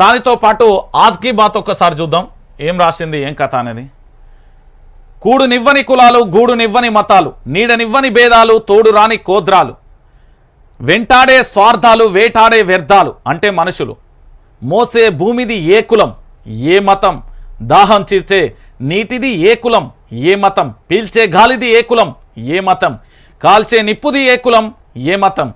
దానితో పాటు ఆజ్కీ బాత్ ఒక్కసారి చూద్దాం. ఏం రాసింది ఏం కథ అనేది? కూడునివ్వని కులాలు గూడునివ్వని మతాలు నీడనివ్వని భేదాలు తోడు రాని కోద్రాలు. వెంటాడే స్వార్థాలు వేటాడే వ్యర్థాలు అంటే మనుషులు. మోసే భూమిది ఏ కులం ఏ మతం? దాహం చీర్చే నీటిది ఏ కులం ఏ మతం? పీల్చే గాలిది ఏ కులం ఏ మతం? కాల్చే నిప్పుది ఏ కులం ఏ మతం?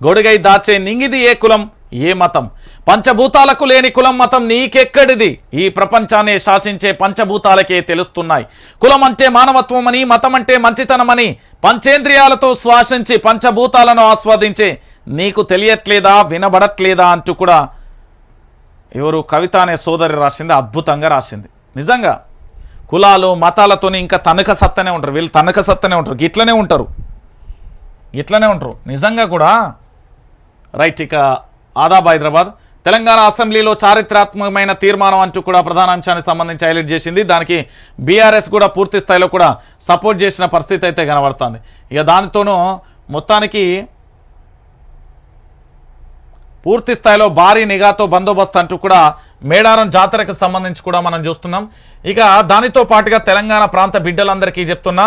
గొడుగై దాచే నింగిది ఏ కులం ఏ మతం? పంచభూతాలకు లేని కులం మతం నీకెక్కడిది? ఈ ప్రపంచాన్ని శాసించే పంచభూతాలకే తెలుస్తున్నాయి. కులం అంటే మానవత్వమని మతం అంటే మంచితనమని పంచేంద్రియాలతో శ్వాసించి పంచభూతాలను ఆస్వాదించే నీకు తెలియట్లేదా వినబడట్లేదా అంటూ కూడా ఎవరు కవిత అనే సోదరి రాసింది అద్భుతంగా రాసింది. నిజంగా కులాలు మతాలతోని ఇంకా తనక సత్తనే ఉంటారు. వీళ్ళు తనక సత్తనే ఉంటారు. గిట్లనే ఉంటారు. ఇట్లనే ఉంటారు. నిజంగా కూడా రైట్ ఇక ఆదాబ్ హైదరాబాద్. తెలంగాణ అసెంబ్లీలో చారిత్రాత్మకమైన తీర్మానం అంటూ కూడా ప్రధాన అంశానికి సంబంధించి హైలైట్ చేసింది. దానికి బీఆర్ఎస్ కూడా పూర్తి స్థాయిలో కూడా సపోర్ట్ చేసిన పరిస్థితి అయితే కనబడుతుంది. ఇక దానితోనూ మొత్తానికి పూర్తి స్థాయిలో భారీ నిఘాతో బందోబస్తు అంటూ కూడా మేడారం జాతరకు సంబంధించి కూడా మనం చూస్తున్నాం. ఇక దానితో పాటుగా తెలంగాణ ప్రాంత బిడ్డలందరికీ చెప్తున్నా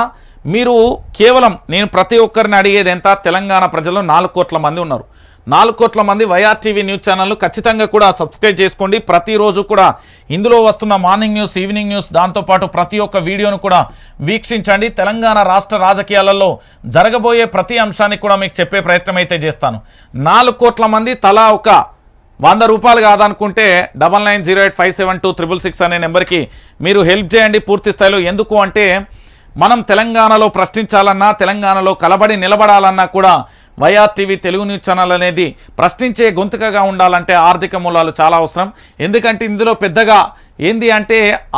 మీరు కేవలం నేను ప్రతి ఒక్కరిని అడిగేది ఎంత? తెలంగాణ ప్రజలు నాలుగు కోట్ల మంది ఉన్నారు. నాలుగు కోట్ల మంది వైఆర్టీవీ న్యూస్ ఛానల్ను ఖచ్చితంగా కూడా సబ్స్క్రైబ్ చేసుకోండి. ప్రతిరోజు కూడా ఇందులో వస్తున్న మార్నింగ్ న్యూస్ ఈవినింగ్ న్యూస్ దాంతోపాటు ప్రతి ఒక్క వీడియోను కూడా వీక్షించండి. తెలంగాణ రాష్ట్ర రాజకీయాలలో జరగబోయే ప్రతి అంశాన్ని కూడా మీకు చెప్పే ప్రయత్నం అయితే చేస్తాను. నాలుగు కోట్ల మంది తలా ఒక వంద రూపాయలు కాదనుకుంటే double nine zero eight five seven two triple six అనే నెంబర్కి మీరు హెల్ప్ చేయండి పూర్తి స్థాయిలో. ఎందుకు అంటే మనం తెలంగాణలో ప్రశ్నించాలన్నా తెలంగాణలో కలబడి నిలబడాలన్నా కూడా వైఆర్టీవీ తెలుగు న్యూస్ ఛానల్ అనేది ప్రశ్నించే గొంతుకగా ఉండాలంటే ఆర్థిక మూలాలు చాలా అవసరం. ఎందుకంటే ఇందులో పెద్దగా ఏంది అంటే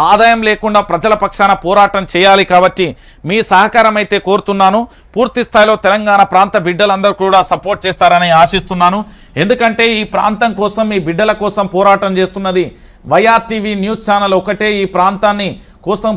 ఆదాయం లేకుండా ప్రజల పక్షాన పోరాటం చేయాలి కాబట్టి మీ సహకారం అయితే కోరుతున్నాను. పూర్తి స్థాయిలో తెలంగాణ ప్రాంత బిడ్డలందరూ కూడా సపోర్ట్ చేస్తారని ఆశిస్తున్నాను. ఎందుకంటే ఈ ప్రాంతం కోసం మీ బిడ్డల కోసం పోరాటం చేస్తున్నది వైఆర్ టీవీ న్యూస్ ఛానల్ ఒకటే. ఈ ప్రాంతాన్ని కోసం